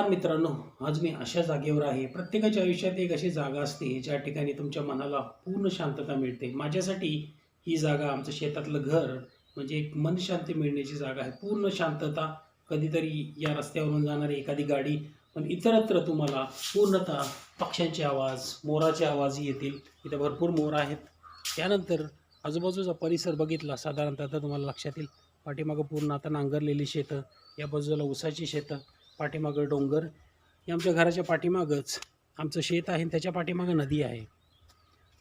नमस्कार मित्रांनो आज मी अशा जागेवर आहे. प्रत्येकाच्या आयुष्यात एक अशी जागा असते ज्या ठिकाणी तुमच्या मनाला पूर्ण शांतता मिळते. माझ्यासाठी ही जागा आमचं शेतातलं घर म्हणजे एक मन शांती मिळण्याची जागा आहे. पूर्ण शांतता कधीतरी या रस्त्यावरून जाणारी एखादी गाडी पण इतरत्र तुम्हाला पूर्णतः पक्ष्यांचे आवाज मोराचे आवाज येतील. इथे भरपूर मोर आहेत. त्यानंतर आजूबाजूचा परिसर बघितला साधारणतः तुम्हाला लक्षात येईल. पाठीमागं पूर्ण आता नांगरलेली शेतं या बाजूला उसाची शेतं पाठीमागं डोंगर. हे आमच्या घराच्या पाठीमागंच आमचं शेत आहे आणि त्याच्या पाठीमागं नदी आहे.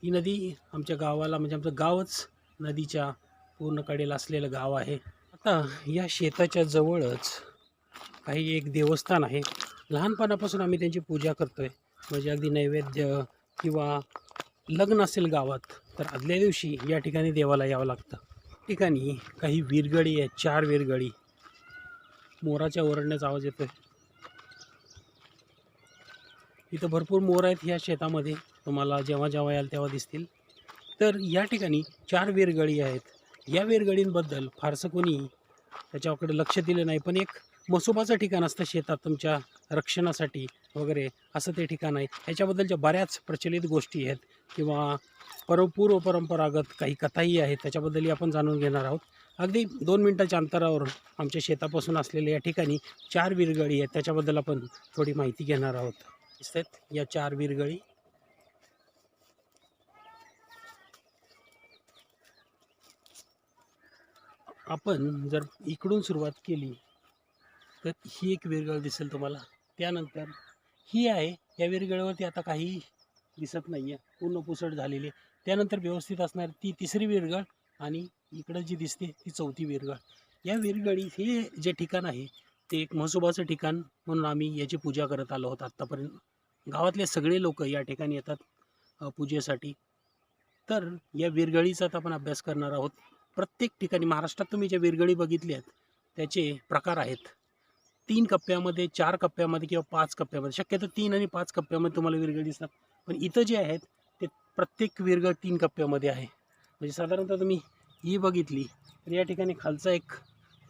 ही नदी आमच्या गावाला म्हणजे आमचं गावच नदीच्या पूर्ण कडेला असलेलं गाव आहे. आता या शेताच्या जवळच काही एक देवस्थान आहे. लहानपणापासून आम्ही त्यांची पूजा करतो आहे म्हणजे अगदी नैवेद्य किंवा लग्न असेल गावात तर आदल्या दिवशी या ठिकाणी देवाला यावं लागतं. ठिकाणी काही विरगळी आहेत चार विरगळी मोराच्या ओरडण्याचा आवाज येतोय. इथं भरपूर मोर आहेत ह्या शेतामध्ये. तुम्हाला जेव्हा जेव्हा याल तेव्हा दिसतील. तर या ठिकाणी चार वेरगळी आहेत. या वेरगळींबद्दल फारसं कोणी त्याच्याकडे लक्ष दिलं नाही. पण एक मसोबाचं ठिकाण असतं शेतात तुमच्या रक्षणासाठी वगैरे असं ते ठिकाण आहे. ह्याच्याबद्दलच्या बऱ्याच प्रचलित गोष्टी आहेत. किंवा परपूर्व परंपरागत काही कथाही आहेत. त्याच्याबद्दलही आपण जाणून घेणार आहोत. अगदी दोन मिनटाच्या अंतरावर आमच्या शेतापासून असलेल्या या ठिकाणी चार विरगळी आहेत. त्याच्याबद्दल आपण थोडी माहिती घेणार आहोत. दिसतात या चार विरगळी. आपण जर इकडून सुरुवात केली तर ही एक विरगळ दिसेल तुम्हाला. त्यानंतर ही आहे या विरगळीवरती आता काही दिसत नाही आहे पूर्ण पुसट झालेली आहे. त्यानंतर व्यवस्थित असणार ती तिसरी विरगळ आणि इकडं जी दिसते ती चौथी विरगळ. या विरगळी हे जे ठिकाण आहे ते एक म्हसोबाचं ठिकाण म्हणून आम्ही याची पूजा करत आलो आहोत आत्तापर्यंत. गावातले सगळे लोक या ठिकाणी येतात पूजेसाठी. तर या विरगळीचा आपण अभ्यास करणार आहोत. प्रत्येक ठिकाणी महाराष्ट्रात तुम्ही ज्या विरगळी बघितल्या आहेत त्याचे प्रकार आहेत. तीन कप्प्यामध्ये चार कप्प्यामध्ये किंवा पाच कप्प्यामध्ये. शक्यतो तीन आणि पाच कप्प्यामध्ये तुम्हाला विरगळ दिसतात पण इथं जे आहेत ते प्रत्येक विरगळ तीन कप्प्यामध्ये आहे. म्हणजे साधारणतः तुम्ही ही बघितली तर या ठिकाणी खालचा एक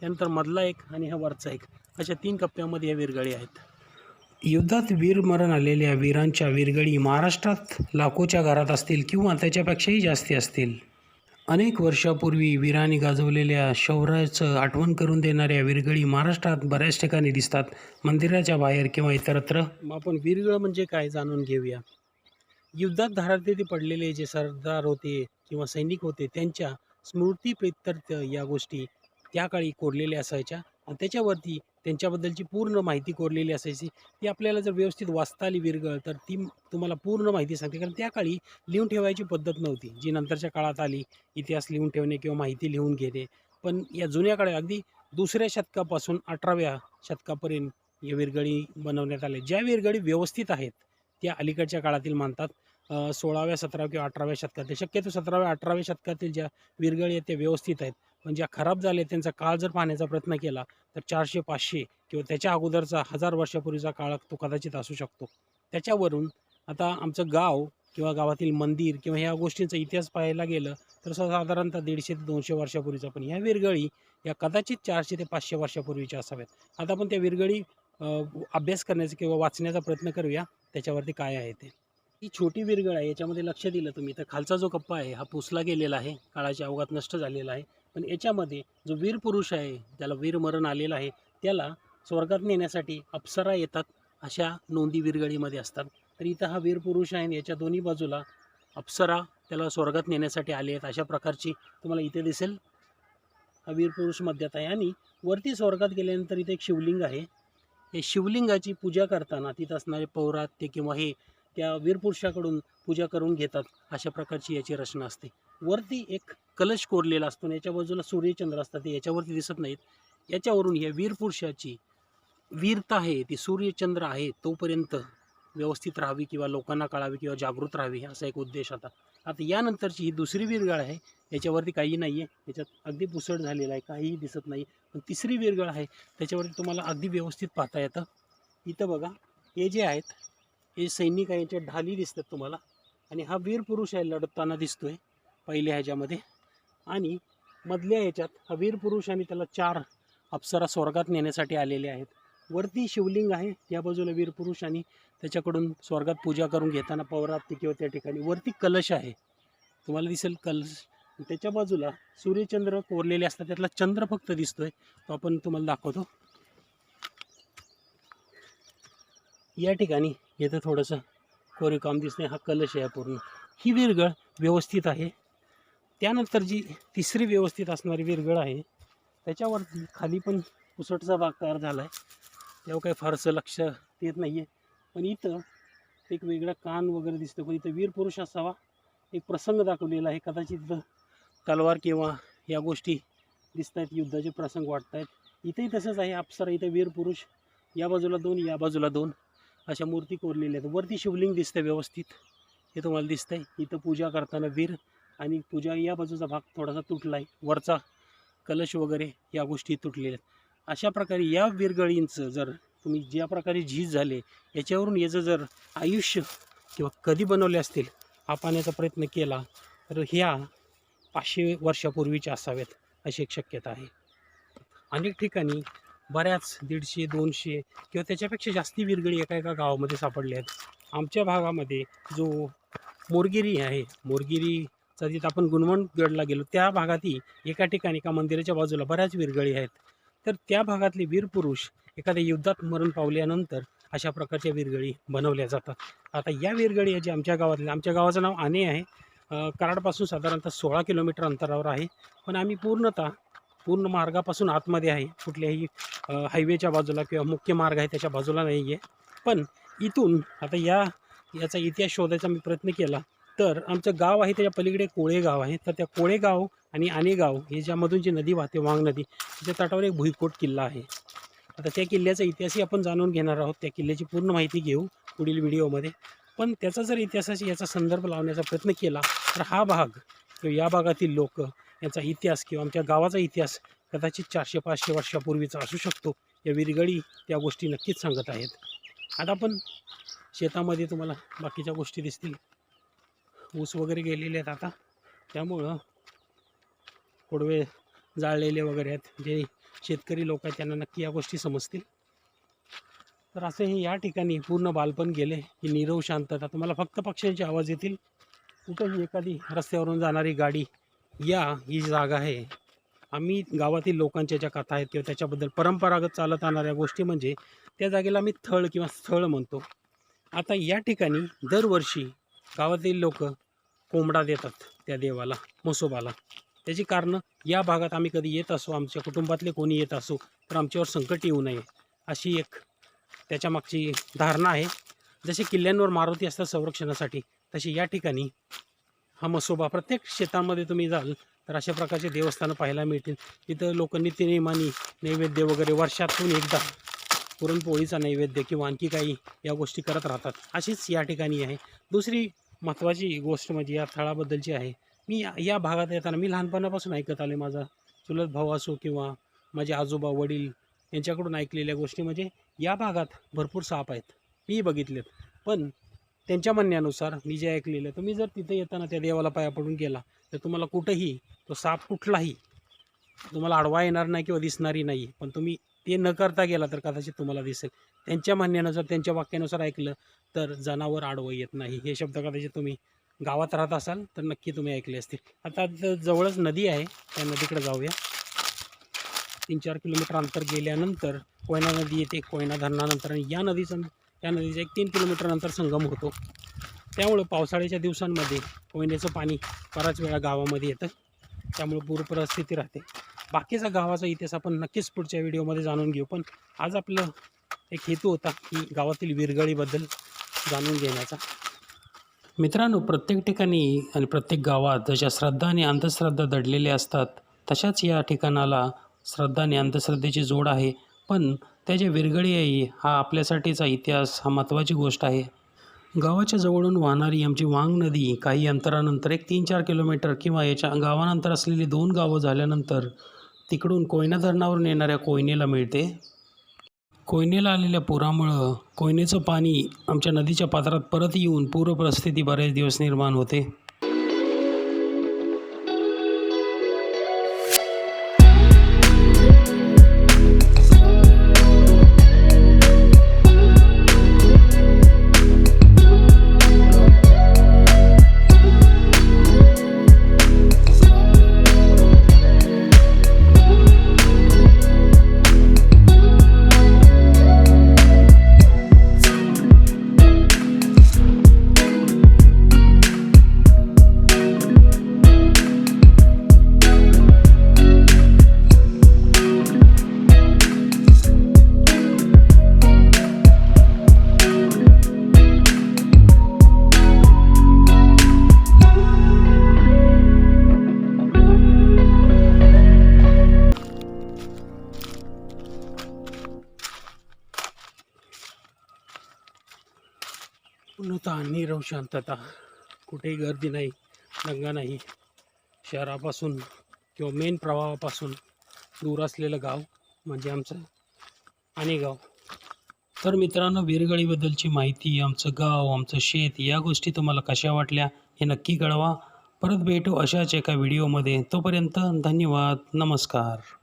त्यानंतर मधला एक आणि हा वरचा एक. अशा तीन कप्प्यामध्ये या विरगळी आहेत. युद्धात वीरमरण आलेल्या वीरांच्या विरगळी महाराष्ट्रात लाखोच्या घरात असतील किंवा त्याच्यापेक्षाही जास्ती असतील. अनेक वर्षापूर्वी वीरांनी गाजवलेल्या शौर्याचं आठवण करून देणाऱ्या विरगळी महाराष्ट्रात बऱ्याच ठिकाणी दिसतात. मंदिराच्या बाहेर किंवा इतरत्र. आपण वीरगळ म्हणजे काय जाणून घेऊया. युद्धात धारातीर्थी पडलेले जे सरदार होते किंवा सैनिक होते त्यांच्या स्मृतीप्रित्यर्थ या गोष्टी त्या काळी कोरलेल्या असायच्या. आणि त्याच्यावरती त्यांच्याबद्दलची पूर्ण माहिती कोरलेली असायची. ती आपल्याला जर व्यवस्थित वाचता आली विरगळ तर ती तुम्हाला पूर्ण माहिती सांगते. कारण त्या काळी लिहून ठेवायची पद्धत नव्हती. जी नंतरच्या काळात आली इतिहास लिहून ठेवणे किंवा माहिती लिहून घेणे. पण या जुन्या काळात अगदी दुसऱ्या शतकापासून अठराव्या शतकापर्यंत या विरगळी बनवण्यात आल्या. ज्या विरगळी व्यवस्थित आहेत त्या अलीकडच्या काळातील मानतात. सोळाव्या सतराव्या किंवा अठराव्या शतकातील शक्यतो सतराव्या अठराव्या शतकातील ज्या विरगळी आहेत त्या व्यवस्थित आहेत. पण ज्या खराब झाल्या त्यांचा काळ जर पाहण्याचा प्रयत्न केला तर चारशे पाचशे किंवा त्याच्या अगोदरचा हजार वर्षापूर्वीचा काळ तो कदाचित असू शकतो. त्याच्यावरून आता आमचं गाव किंवा गावातील मंदिर किंवा ह्या गोष्टींचा इतिहास पाहायला गेलं तर साधारणतः दीडशे ते दोनशे वर्षापूर्वीचा पण ह्या विरगळी या कदाचित चारशे ते पाचशे वर्षापूर्वीच्या असाव्यात. आता आपण त्या विरगळी अभ्यास करण्याचा किंवा वाचण्याचा प्रयत्न करूया त्याच्यावरती काय आहे ते. ही छोटी विरगळ आहे याच्यामध्ये लक्ष दिलं तुम्ही. तर खालचा जो कप्पा आहे हा पुसला गेलेला आहे काळाच्या अवघात नष्ट झालेला आहे. पण याच्यामध्ये जो वीर पुरुष आहे ज्याला वीरमरण आलेलं आहे त्याला स्वर्गात नेण्यासाठी अप्सरा येतात अशा नोंदी वीरगळीमध्ये असतात. तर इथं हा वीर पुरुष आहे आणि याच्या दोन्ही बाजूला अप्सरा त्याला स्वर्गात नेण्यासाठी आले आहेत अशा प्रकारची तुम्हाला इथे दिसेल. हा वीर पुरुष मध्यात आहे आणि वरती स्वर्गात गेल्यानंतर इथे एक शिवलिंग आहे. हे शिवलिंगाची पूजा करताना तिथं असणारे पौरात्य किंवा हे त्या वीरपुरुषाकडून पूजा करून घेतात अशा प्रकारची याची रचना असते. वरती एक कलश कोरलेला असतो आणि याच्या बाजूला सूर्यचंद्र असतात ते याच्यावरती दिसत नाहीत. याच्यावरून या वीरपुरुषाची वीरता आहे ती सूर्यचंद्र आहे तोपर्यंत व्यवस्थित राहावी किंवा लोकांना कळावी किंवा जागृत राहावी असा एक उद्देश आता. आता यानंतरची ही दुसरी वीरगळ आहे याच्यावरती काही नाही आहे याच्यात अगदी पुसट झालेला आहे काहीही दिसत नाही पण तिसरी वीरगळ आहे त्याच्यावरती तुम्हाला अगदी व्यवस्थित पाहता येतं. इथं बघा हे जे आहेत हे सैनिक आहे याच्या ढाली दिसतात तुम्हाला. आणि हा वीर पुरुष आहे लढताना दिसतोय पहिल्या ह्याच्यामध्ये. आणि मधल्या ह्याच्यात हा वीर पुरुष आणि त्याला चार अप्सरा स्वर्गात नेण्यासाठी आलेले आहेत. वरती शिवलिंग आहे या बाजूला वीर पुरुष आणि त्याच्याकडून स्वर्गात पूजा करून घेताना पौरात्य किंवा त्या ठिकाणी. वरती कलश आहे. तुम्हाला दिसेल कलश. त्याच्या बाजूला सूर्यचंद्र कोरलेले असतात त्यातला चंद्र फक्त दिसतोय. तो आपण तुम्हाला दाखवतो. या ठिकाणी येतं थोडंसं कोरीवकाम दिसतंय. हा कलश आहे पूर्ण. ही विरगळ व्यवस्थित आहे. त्यानंतर जी तिसरी व्यवस्थित असणारी विरगळ आहे त्याच्यावरती खाली पण पुसटचा भाग तयार झाला आहे तेव्हा काही फारसं लक्ष देत नाही आहे पण इथं एक वेगळा कान वगैरे दिसतो. पण इथं वीर पुरुष असावा एक प्रसंग दाखवलेला आहे. कदाचित इथं तलवार किंवा या गोष्टी दिसत आहेत युद्धाचे प्रसंग वाटत आहेत इथंही तसंच आहे. अप्सरा इथं वीर पुरुष या बाजूला दोन या बाजूला दोन अशा मूर्ती कोरलेल्या आहेत. वरती शिवलिंग दिसतं व्यवस्थित. हे तुम्हाला दिसतंय. इथं पूजा करताना वीर आणि पूजा या बाजूचा भाग थोडासा तुटला आहे वरचा कलश वगैरे या गोष्टी तुटलेल्या आहेत. अशा प्रकारे या विरगळींचं जर तुम्ही ज्या प्रकारे झीज झाले याच्यावरून याचं जर आयुष्य किंवा कधी बनवले असतील आपण्याचा प्रयत्न केला तर ह्या पाचशे वर्षापूर्वीच्या असाव्यात अशी एक शक्यता आहे. अनेक ठिकाणी बऱ्याच दीडशे दोनशे किंवा त्याच्यापेक्षा जास्ती विरगळी एका एका गावामध्ये सापडल्या आहेत. आमच्या भागामध्ये जो मोरगिरी आहे मोरगिरी तर तिथं आपण गुणवंतगडला गेलो. त्या भागातही एका ठिकाणी एका मंदिराच्या बाजूला बऱ्याच विरगळी आहेत. तर त्या भागातले वीर पुरुष एखाद्या युद्धात मरण पावल्यानंतर अशा प्रकारच्या विरगळी बनवल्या जातात. आता या विरगळी जे आमच्या गावातल्या आमच्या गावाचं नाव आने आहे. कराडपासून साधारणतः सोळा किलोमीटर अंतरावर आहे. पण आम्ही पूर्णतः पूर्ण मार्गापासून आतमध्ये आहे. कुठल्याही हायवेच्या बाजूला किंवा मुख्य मार्ग आहे त्याच्या बाजूला नाही आहे पण इथून आता या याचा इतिहास शोधायचा मी प्रयत्न केला. तर आमचं गाव आहे त्याच्या पलीकडे कोळे गाव आहे. तर त्या कोळेगाव आणि आनेगाव हे ज्यामधून जी नदी वाहते वांग नदी त्याच्या तटावर एक भुईकोट किल्ला आहे. आता त्या किल्ल्याचा इतिहासही आपण जाणून घेणार आहोत. त्या किल्ल्याची पूर्ण माहिती घेऊ पुढील व्हिडिओमध्ये. पण त्याचा जर इतिहासाशी याचा संदर्भ लावण्याचा प्रयत्न केला तर हा भाग किंवा या भागातील लोक याचा इतिहास किंवा आमच्या गावाचा इतिहास कदाचित चारशे पाचशे वर्षापूर्वीचा असू शकतो. या विरगळी त्या गोष्टी नक्कीच सांगत आहेत. आता आपण शेतामध्ये तुम्हाला बाकीच्या गोष्टी दिसतील. ऊस वगैरे गेलेले आहेत आता. त्यामुळं कोडवे जाळलेले वगैरे आहेत. जे शेतकरी लोक आहेत त्यांना नक्की या गोष्टी समजतील. तर असे हे या ठिकाणी पूर्ण बालपण गेले. ही नीरव शांतता तुम्हाला फक्त पक्ष्यांचे आवाज येतील. कुठंही एखादी रस्त्यावरून जाणारी गाडी या ही जागा आहे. आम्ही गावातील लोकांच्या ज्या कथा आहेत किंवा त्याच्याबद्दल परंपरागत चालत येणाऱ्या गोष्टी म्हणजे त्या जागेला आम्ही थळ किंवा स्थळ म्हणतो. आता या ठिकाणी दरवर्षी गावातील लोक कोंबडा देतात त्या देवाला म्हसोबाला. त्याची कारणं या भागात आम्ही कधी येत असो आमच्या कुटुंबातले कोणी येत असो तर आमच्यावर संकट येऊ नये अशी एक त्याच्या मागची धारणा आहे. जसे किल्ल्यांवर मारुती असतात संरक्षणासाठी तशी या ठिकाणी हा मसोबा प्रत्येक शेतामध्ये तुम्ही जाल तर अशा प्रकारचे देवस्थानं पाहायला मिळतील. तिथं लोक नित्यनेमानी नैवेद्य वगैरे वर्षातून एकदा पुरणपोळीचा नैवेद्य किंवा आणखी काही या गोष्टी करत राहतात अशीच या ठिकाणी आहे. दुसरी महत्त्वाची गोष्ट म्हणजे या थळाबद्दलची आहे. मी या- भागात येताना मी लहानपणापासून ऐकत आले माझा चुलत भाऊ असो किंवा माझे आजोबा वडील यांच्याकडून ऐकलेल्या गोष्टी म्हणजे या भागात भरपूर साप आहेत. मी बघितलेत. पण त्यांच्या म्हणण्यानुसार मी जे ऐकलेलं तुम्ही जर तिथे येताना त्या देवाला पाया पडून गेला तर तुम्हाला कुठंही तो साप कुठलाही तुम्हाला आडवा येणार नाही किंवा दिसणारही नाही पण तुम्ही ते न करता गेला तर कदाचित तुम्हाला दिसेल. त्यांच्या म्हणण्यानुसार त्यांच्या वाक्यानुसार ऐकलं तर जनावर आडवं येत नाही. हे शब्द कदाचित तुम्ही गावात राहत असाल तर नक्की तुम्ही ऐकले असतील. आता जवळच नदी आहे. त्या नदीकडे जाऊया. तीन चार किलोमीटर अंतर गेल्यानंतर कोयना नदी येते. कोयना धरणानंतर आणि या नदीचं या नदीचा एक तीन किलोमीटर अंतर संगम होतो. त्यामुळं पावसाळ्याच्या दिवसांमध्ये कोयनेचं पाणी बराच वेळा गावामध्ये येतं. त्यामुळे पूर परिस्थिती राहते. बाकीचा गावाचा इतिहास आपण नक्कीच पुढच्या व्हिडिओमध्ये जाणून घेऊ. पण आज आपलं एक हेतू होता की गावातील विरगळीबद्दल जाणून घेण्याचा. मित्रांनो प्रत्येक ठिकाणी आणि प्रत्येक गावात जशा श्रद्धा आणि अंधश्रद्धा दडलेल्या असतात तशाच या ठिकाणाला श्रद्धा आणि अंधश्रद्धेची जोड आहे. पण त्याच्या विरगळी आहे हा आपल्यासाठीचा इतिहास हा महत्त्वाची गोष्ट आहे. गावाच्या जवळून वाहणारी आमची वांग नदी काही अंतरानंतर एक तीन चार किलोमीटर किंवा याच्या गावानंतर असलेली दोन गावं झाल्यानंतर तिकडून कोयना धरणावरून येणाऱ्या कोयनेला मिळते. कोयनेला आलेल्या पुरामुळं कोयनेचं पाणी आमच्या नदीच्या पात्रात परत येऊन पूरपरिस्थिती बरेच दिवस निर्माण होते. नीरव शांतता. कुठेही गर्दी नाही दंगा नाही. शहरापासून किंवा मेन प्रवाहापासून दूर असलेलं गाव म्हणजे आमचं आणि गाव. तर मित्रांनो विरगळीबद्दलची माहिती आमचं गाव आमचं शेत या गोष्टी तुम्हाला कशा वाटल्या हे नक्की कळवा. परत भेटू अशाच एका व्हिडिओमध्ये तोपर्यंत धन्यवाद. नमस्कार.